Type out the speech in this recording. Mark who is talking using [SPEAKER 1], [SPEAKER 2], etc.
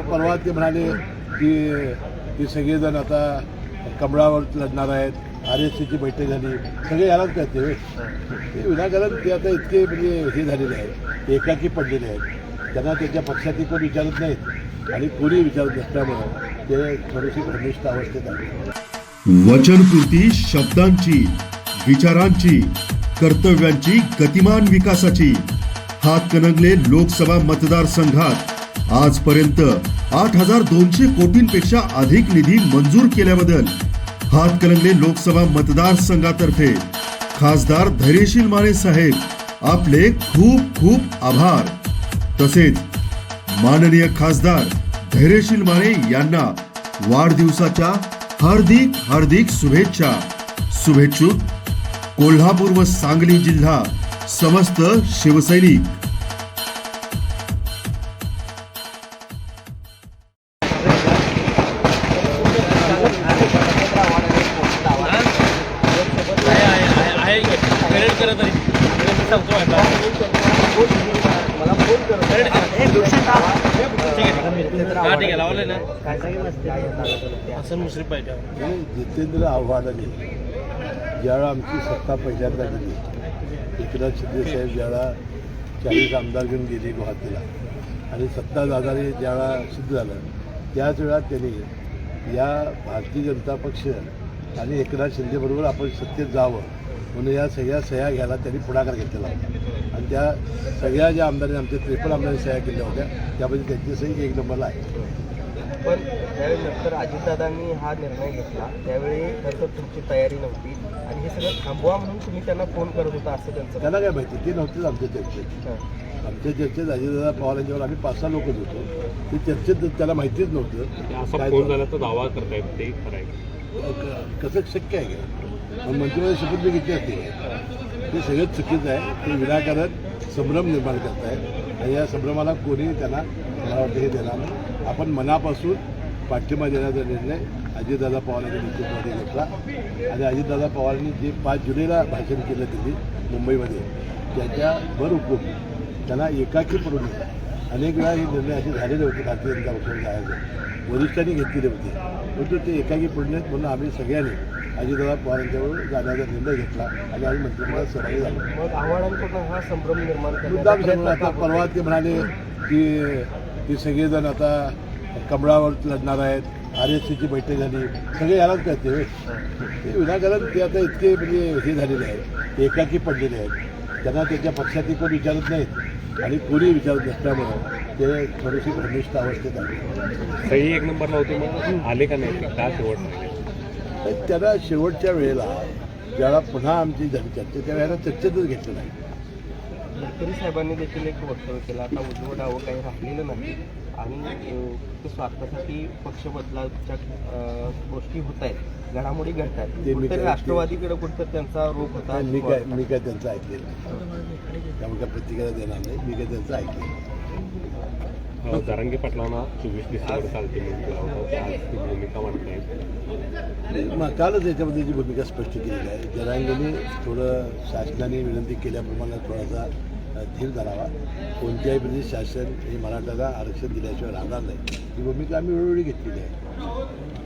[SPEAKER 1] परवा ते म्हणाले की ते सगळेजण आता कमळावर लढणार आहेत. आर एस सीची बैठक झाली. सगळे यालाच करते ते विनाकारण ते आता इतके म्हणजे हे झालेले आहेत. एकाकी पडलेले आहेत. त्यांना त्यांच्या पक्षातील कोण विचारत नाहीत. आणि कोणी विचारत नसल्यामुळे ते थोडीशी घनिष्ठ अवस्थेत आहे
[SPEAKER 2] वचनकृती शब्दांची विचारांची कर्तव्यांची गतिमान विकासाची. हात हातकणंगले लोकसभा मतदारसंघात. आजपर्यंत आठ हजार दोनशे कोटींपेक्षा अधिक निधी मंजूर केल्याबद्दल हातकलंगले लोकसभा मतदारसंघातर्फे खासदार धैर्यशील माने साहेब आपले खूप खूप आभार. तसेच माननीय खासदार धैर्यशील माने यांना वाढदिवसाच्या हार्दिक हार्दिक शुभेच्छा. शुभेच्छुक कोल्हापूर व सांगली जिल्हा समस्त शिवसैनिक
[SPEAKER 3] सांगतो हा ठीक आहे ना हसन मुश्रीफ पाहिजे
[SPEAKER 1] जितेंद्र आव्हाडांनी ज्यावेळा आमची सत्ता पहिल्यांदा गेली एकनाथ शिंदे साहेब ज्यावेळा चाळीस आमदार घेऊन गेले गुवाहाटीला आणि सत्ता दादाने ज्यावेळा सिद्ध झालं त्याच वेळा त्यांनी या भारतीय जनता पक्ष आणि एकनाथ शिंदेबरोबर आपण सत्तेत जावं म्हणून या सगळ्या सह्या घ्यायला त्यांनी पुढाकार घेतलेला होता. आणि त्या सगळ्या ज्या आमदारांनी आमच्या त्रेपन्न आमदारांनी सह्या केल्या होत्या त्यामध्ये त्यांची सही एक नंबरला आहे.
[SPEAKER 4] पण त्यावेळी नंतर अजितदादांनी हा निर्णय घेतला त्यावेळी खरं तर तुमची तयारी नव्हती. आणि हे सगळं थांबवा म्हणून तुम्ही त्यांना फोन करत होता असं त्यांचं
[SPEAKER 1] त्यांना काय माहिती ते नव्हतेच आमच्या चर्चेत. आमच्या चर्चेत अजितदादा पवार यांच्यावर आम्ही पाच सहा लोकच होतो. ते चर्चेत त्याला माहितीच नव्हतं.
[SPEAKER 5] असा
[SPEAKER 1] काय
[SPEAKER 5] फोन
[SPEAKER 1] झालं.
[SPEAKER 5] झाल्याचा दावा करतायत ते खरं
[SPEAKER 1] कसं शक्य आहे का? मग मंत्रिमंडळ शपथ मी घेतली असते ते सगळंच चुकीचं आहे. ते विनाकारण संभ्रम निर्माण करत आहे आणि या संभ्रमाला कोणी त्यांना मला वाटतं हे देणार नाही. आपण मनापासून पाठिंबा देण्याचा निर्णय अजितदादा पवार यांच्या नेतृत्वामध्ये घेतला. आणि अजितदादा पवारांनी जे पाच जुलैला भाषण केलं त्यांनी मुंबईमध्ये त्याच्या भर उपयोग. त्यांना एकाकी पडून अनेक वेळा हे निर्णय असे झालेले होते भारतीय जनता पक्षाने जायचे वरिष्ठांनी घेतलेले होते. परंतु ते एकाकी पडू नयेत म्हणून आम्ही सगळ्यांनी अजितदादा पवार यांच्यावर जाण्याचा निर्णय घेतला आणि आम्ही मंत्रिमंडळात सहभागी झालो. मुद्दाम सांगून आता परवा ते म्हणाले की की सगळेजण आता कमळावर लढणार आहेत. आर एस सीची बैठक झाली. सगळे यालाच होय. ते विनाकारण ते आता इतके म्हणजे हे झालेले आहेत. एकाकी पडलेले आहेत. त्यांना त्यांच्या पक्षातील कोण विचारत नाहीत. आणि कोणी विचारत नसल्यामुळं ते थोडीशी भ्रमिष्ठ अवस्थेत आहे
[SPEAKER 5] सही एक नंबरला होती मग? आले का नाही? ते? का शेवट नाही?
[SPEAKER 1] तर त्याला शेवटच्या वेळेला ज्यावेळेला पुन्हा आमची झाली चर्चा त्यावेळेला चर्चेतच घेतलं नाही.
[SPEAKER 4] गडकरी साहेबांनी देखील एक वक्तव्य केलं. आता उजवं डावं काही राहिलेलं नाही. आणि स्वार्थासाठी पक्ष बदलाच्या गोष्टी होत आहेत. घडामोडी घडत आहेत
[SPEAKER 1] ते मी
[SPEAKER 4] कुठेतरी
[SPEAKER 1] काय-
[SPEAKER 4] राष्ट्रवादीकडे कुठेतरी त्यांचा रोख होता
[SPEAKER 1] मी काय मी काय त्यांचं ऐकलेलं नाही. त्यामुळे काय प्रतिक्रिया देणार नाही. मी काय त्यांचं ऐकलेलं
[SPEAKER 5] अं, जरांगे पाटलांना चोवीस डिसेंबर चालते म्हटलं होतं. आज ती भूमिका मांडतायत.
[SPEAKER 1] मग कालच याच्याबद्दलची भूमिका स्पष्ट केलेली आहे. जरांगेने थोडं शासनाने विनंती केल्याप्रमाणे थोडासा अ, धीर धरावा. कोणत्याही म्हणजे शासन हे मराठाला आरक्षण दिल्याशिवाय राहणार नाही. ही भूमिका आम्ही वेळोवेळी घेतलेली आहे.